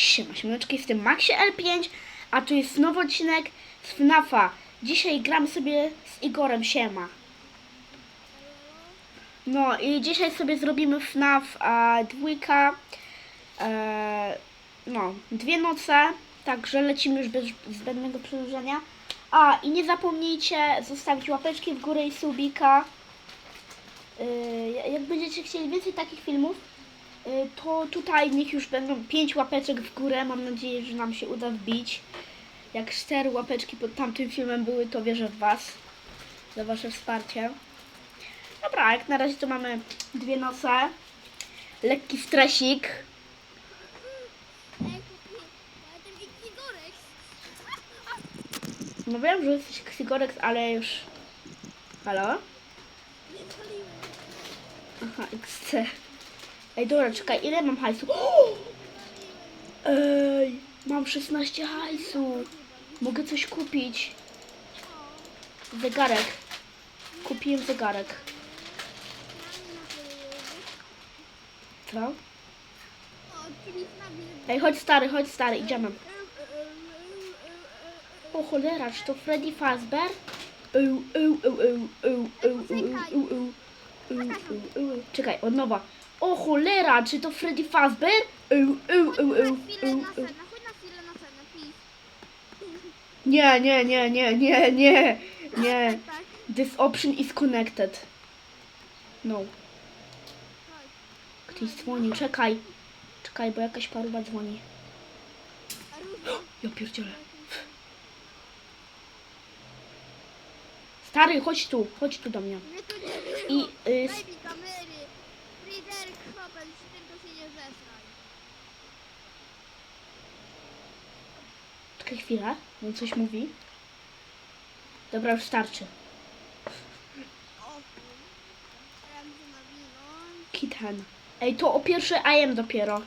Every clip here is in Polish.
Siema, siemaneczki, jestem Maxie L5, a tu jest nowy odcinek z FNAFa. Dzisiaj gram sobie z Igorem, siema. No i dzisiaj sobie zrobimy FNAF a, dwójka, e, no, dwie noce, także lecimy już bez zbędnego przedłużenia. A i nie zapomnijcie zostawić łapeczki w górę i subika. Y, jak będziecie chcieli więcej takich filmów, to tutaj niech już będą 5 łapeczek w górę. Mam nadzieję, że nam się uda wbić. Jak 4 łapeczki pod tamtym filmem były, to wierzę w Was. Za Wasze wsparcie. Dobra, jak na razie to mamy dwie noce. Lekki stresik. No wiem, że jesteś Xigorex, ale już... Halo? Aha, XC. Ej, dobra, czekaj, ile mam hajsu? Ej, mam 16 hajsu. Mogę coś kupić. Zegarek. Kupiłem zegarek. Co? Ej, chodź stary, chodź stary, idziemy. O cholera, czy to Freddy Fazbear? Czekaj, od nowa. O cholera, czy to Freddy Fazbear? Nie, nie, nie, nie, nie, nie, nie. This option is connected. No. Ktoś dzwoni, czekaj. Czekaj, bo jakaś paruba dzwoni. Ja pierdzielę. Stary, chodź tu, chodź tu do mnie. I y, Czekaj chwilę, on coś mówi. Dobra, już starczy. Kitten. Ej, to o pierwszy AM dopiero. No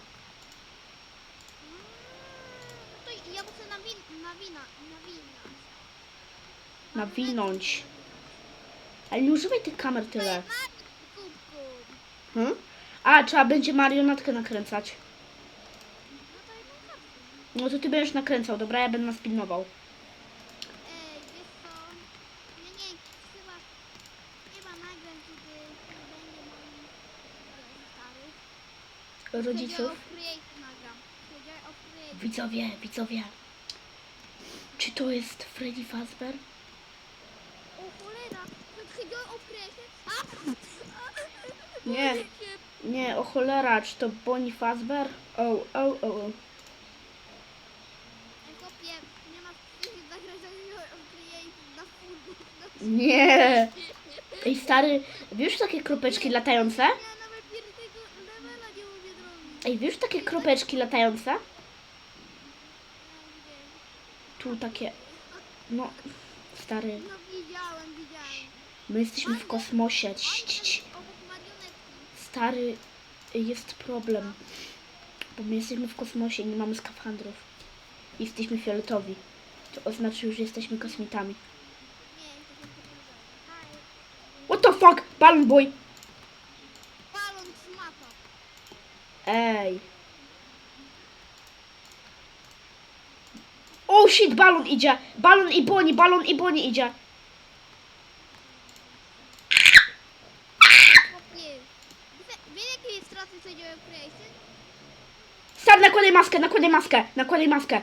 ja muszę nawin, nawina, nawinąć. Nawinąć. Ale nie używaj tych kamer tyle. Hmm? A, trzeba będzie marionetkę nakręcać. No to jedną kartę. No to ty będziesz nakręcał, dobra? Ja będę nas pilnował. Nie, chyba. Rodziców. Chodzi o. Widzowie, widzowie. Czy to jest Freddy Fazbear? O cholera! Nie. Nie, o cholera, czy to Bonnie Fazbear? O, o, o, o. Ej, chłopie, nie ma wstydu nagrać o Create na full. Nie. Ej, stary, wiesz takie kropeczki latające? Ej, wiesz takie kropeczki latające? Tu takie, no, stary, my jesteśmy w kosmosie. Stary, jest problem. Bo my jesteśmy w kosmosie, nie mamy skafandrów. Jesteśmy fioletowi. To oznacza, że jesteśmy kosmitami. Balon boy. Ej. O oh shit, balon idzie. Balon i boni, balon i boni idzie. Sad, nakładaj maskę, nakładaj maskę, nakładaj maskę.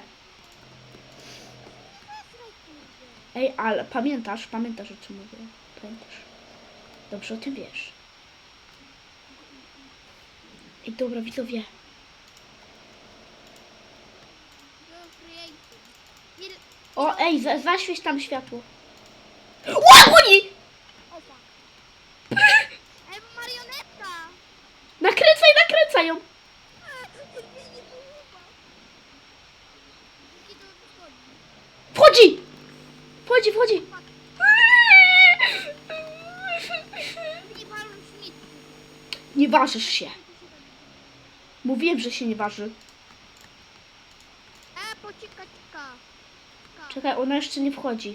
Ej, ale pamiętasz, pamiętasz o czym mówię, pamiętasz. Dobrze o tym wiesz. Ej, dobra, widzowie. O, ej, zaświeć tam światło. Ła, oni! Ej! Nakręcaj, nakręcaj ją! Wchodzi! Wchodzi, wchodzi! Nie ważysz się. Mówiłem, że się nie waży. Czekaj, ona jeszcze nie wchodzi.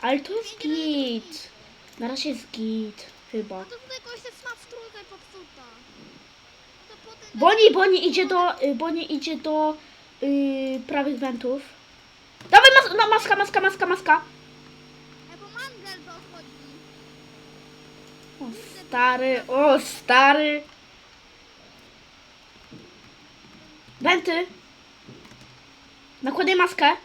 Ale to jest git. Na razie jest git, chyba. To tutaj kogoś jest ma w trójkę popsuta. No to potem... Boni, Boni idzie do, y, Boni idzie do y, prawych wentów. Mas no, maska, maska, maska, maska. E, bo dochodzi. O stary, o stary. Wenty. Nakładaj maskę.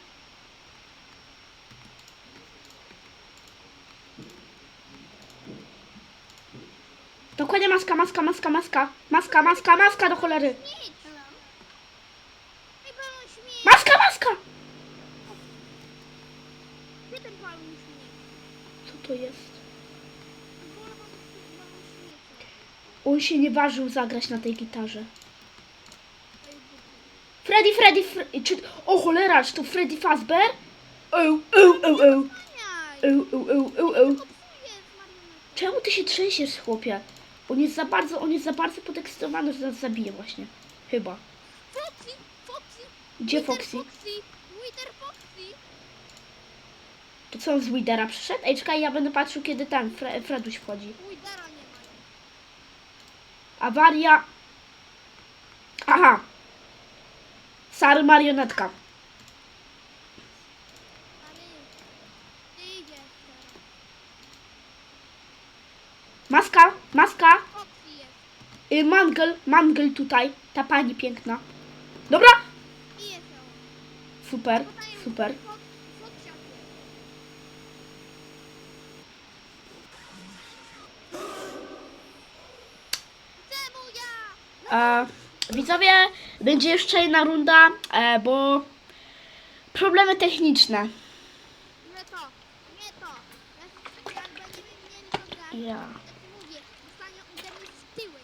Dokładnie maska, maska, maska, maska. Maska, maska, maska do cholery. Śmieć! Maska, maska! Gdzie ten balon? Co to jest? On się nie ważył zagrać na tej gitarze. Freddy, Freddy, Fre czy... O cholera, czy to Freddy Fazbear? Paniaj! Oł, oł, oł, oł, oł. Popsuje z marionetką. Czemu ty się trzęsiesz, chłopie? On jest za bardzo, on jest za bardzo podekscytowany, że nas zabije właśnie. Chyba. Foxy! Foxy! Gdzie Foxy? Foxy! Wither Foxy! To co on z Widera przyszedł? Ej, czekaj, ja będę patrzył, kiedy ten Fre Freduś wchodzi. Awaria. Aha. Sary marionetka. Maska, maska. Foxy jest. Y, mangel, mangel tutaj. Ta pani piękna. Dobra. Super, super Foxiak jest. Czemu ja? E, widzowie, będzie jeszcze jedna runda, e, bo problemy techniczne. Nie to, nie to. Będziemy mieli Ja. to ci mówię, dostanie ode mnie w tyłek.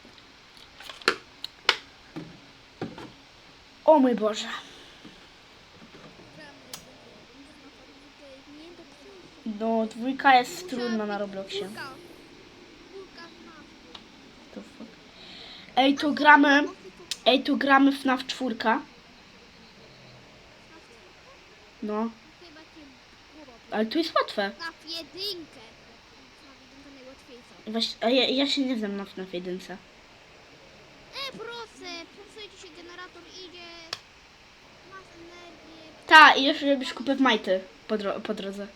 O mój Boże. No, dwójka jest trudna na Robloxie. Kulka FNAF. To fuck. Ej, tu gramy, ej, tu gramy FNAF 4. No, ale tu jest łatwe. Jedynkę najłatwiejsza. Właśnie, a ja, ja się nie znam na FNAF 1. E, proszę, przesuńcie się, generator idzie. Masz energię. Ta, i jeszcze robisz kupę w majty po, dro- po drodze.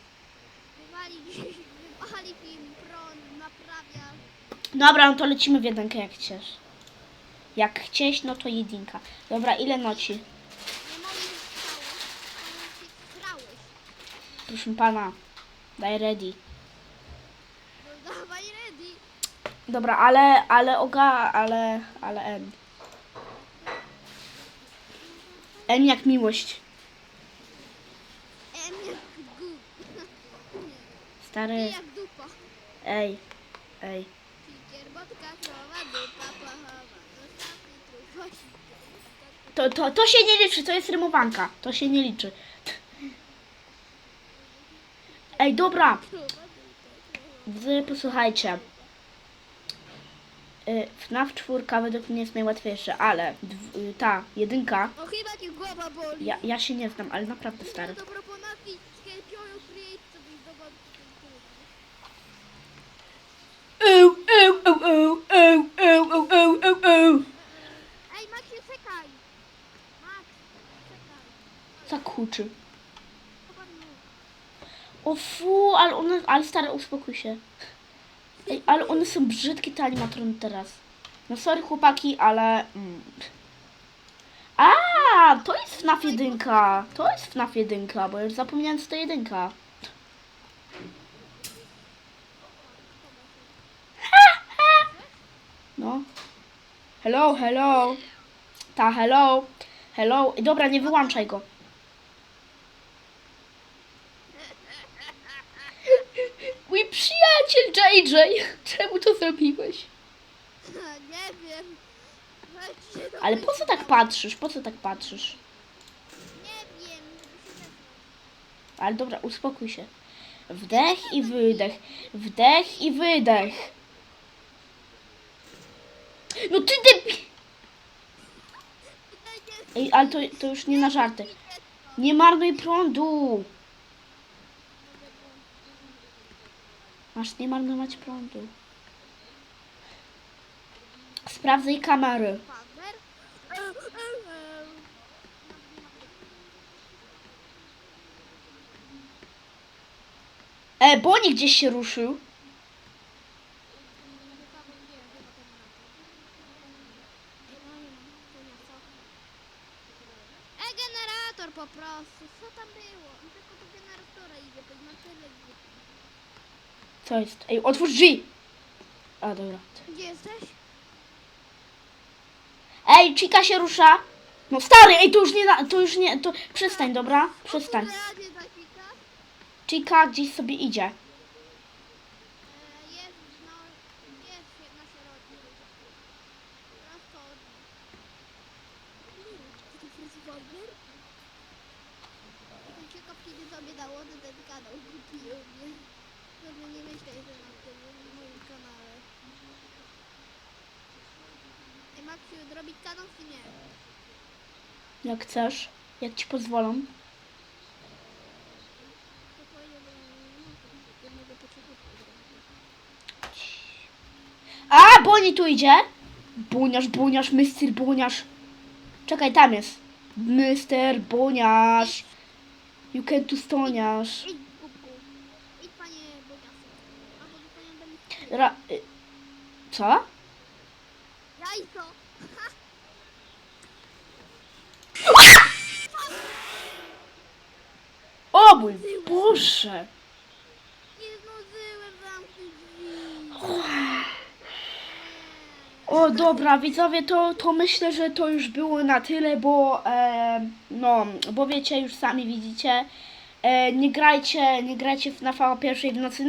Wywali, wywali film, prąd, naprawia. Dobra, no to lecimy w jedynkę jak chcesz. Jak chcieć, no to jedynka. Dobra, ile noci? Proszę pana, daj ready. No dawaj ready. Dobra, ale, ale oga, ale, ale N. N jak miłość. Em jak Stary, ej, ej. Kierbotka, krowa, dupa, pachowa. To, to, to się nie liczy, to jest rymowanka. To się nie liczy. Ej, dobra, wy posłuchajcie. Y, FNAF 4 według mnie jest najłatwiejsze, ale dw- y, ta jedynka, O chyba ci głowa boli. ja, ja się nie znam, ale naprawdę stary. Do propozycji sklepioju create sobie zdobyć Eł, eł, eł, eł, eł, eł, eł, eł, eł, eł. Ej, Max, nie czekaj! Max, czekaj. Mu. O fu, ale one, ale stary, uspokój się. Ej, ale one są brzydkie te animatrony teraz. No sorry chłopaki, ale... Mm. A, to jest FNAF 1. To jest FNAF 1, bo już zapomniałem co to jedynka. No. Hello, hello. Ta, hello. Hello. Dobra, nie wyłączaj go. Mój przyjaciel JJ, czemu to zrobiłeś? Nie wiem. Do Ale po co tak patrzysz? Po co tak patrzysz? Nie wiem, zeznać. Ale dobra, uspokój się. Wdech i wydech. Wdech i wydech. No ty debi... Ej, ale to, to już nie na żarty. Nie marnuj prądu. Masz nie marnować prądu. Sprawdzaj kamery. E, Boni gdzieś się ruszył. Chyba będzie, chyba ten na to. Ej, no nie mam, to nie co. E, generator po prostu. Co tam było? On tylko do generatora idzie, to na tyle głupi. Jest? Ej, otwórz drzwi! A, dobra. Gdzie jesteś? Ej, Chica się rusza! No stary, ej, to już nie, na- to już nie, to przestań, dobra? Przestań. Chwilkę. Chica gdzieś sobie idzie. E, Jest, no, jest się na środku. Prosto od nich. Czy to jest Wagner? Jestem ciekaw, kiedy sobie ten kanał. Kupił. Dobrze, nie myślę, że na tym w moim kanale. Ej, Maksiu, zrobić kanał czy nie? Jak chcesz, jak ci pozwolą. A, Boni tu idzie! Buniasz, buniasz, mister buniasz. Czekaj, tam jest. Mister buniasz. You can tu stoniasz. Idź, Ra... y, Co? Jajko! O mój Boże! Nie zdążyłem zamknąć drzwi. O dobra, widzowie, to, to myślę, że to już było na tyle, bo e, no, bo wiecie, już sami widzicie, e, nie grajcie, nie grajcie w na pierwszej w nocy